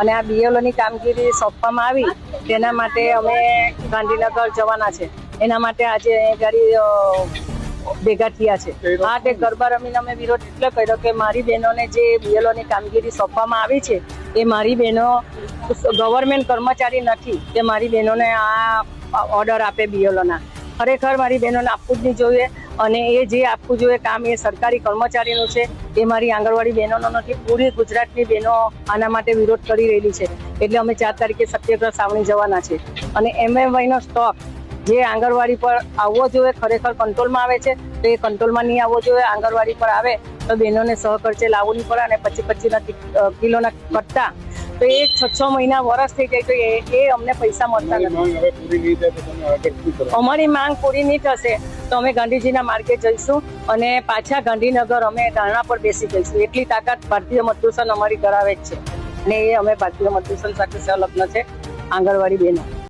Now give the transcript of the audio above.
અને આ બીએલઓની કામગીરી સોંપવામાં આવી, તેના માટે અમે ગાંધીનગર જવાના છે. એના માટે આજે ગાડી ભેગા થયા છે. આ ગરબા રમીને અમે વિરોધ એટલે કર્યો કે મારી બહેનોને જે બીએલઓની કામગીરી સોંપવામાં આવી છે, એ મારી બહેનો ગવર્મેન્ટ કર્મચારી નથી કે મારી બહેનોને આ ઓર્ડર આપે બીએલઓના ખરેખર મારી બહેનોને આપવું જ નહીં જોઈએ અને એ જે આપવું જોઈએ કામ એ સરકારી કર્મચારીનું છે, એ મારી આંગણવાડી બહેનોનો નથી. પૂરી ગુજરાતની બહેનો આના માટે વિરોધ કરી રહેલી છે. એટલે અમે ચાર તારીખે સત્યાગ્રહ સાવણી જવાના છે. અને એમએમવાયનો સ્ટોક જે આંગણવાડી પર આવવો જોઈએ ખરેખર કંટ્રોલમાં આવે છે, તો એ કંટ્રોલમાં નહીં આવવો જોઈએ. આંગણવાડી પર આવે તો બહેનોને સહખર્ચે લાવવું નહીં પડે અને પચીસ પચીસના કિલોના કટ્ટા તો એ છ છ મહિના વરસ થઈ જાય તો એ એ અમને પૈસા મળતા નથી. અમારી માંગ પૂરી નહીં થશે તો અમે ગાંધીજીના માર્ગે જઈશું અને પાછા ગાંધીનગર અમે ધરણા પર બેસી જઈશું. એટલી તાકાત ભારતીય મજદૂર અમારી ધરાવે જ છે. અને એ અમે ભારતીય મજદૂર સાથે સંલગ્ન છે. આંગણવાડી બહેનો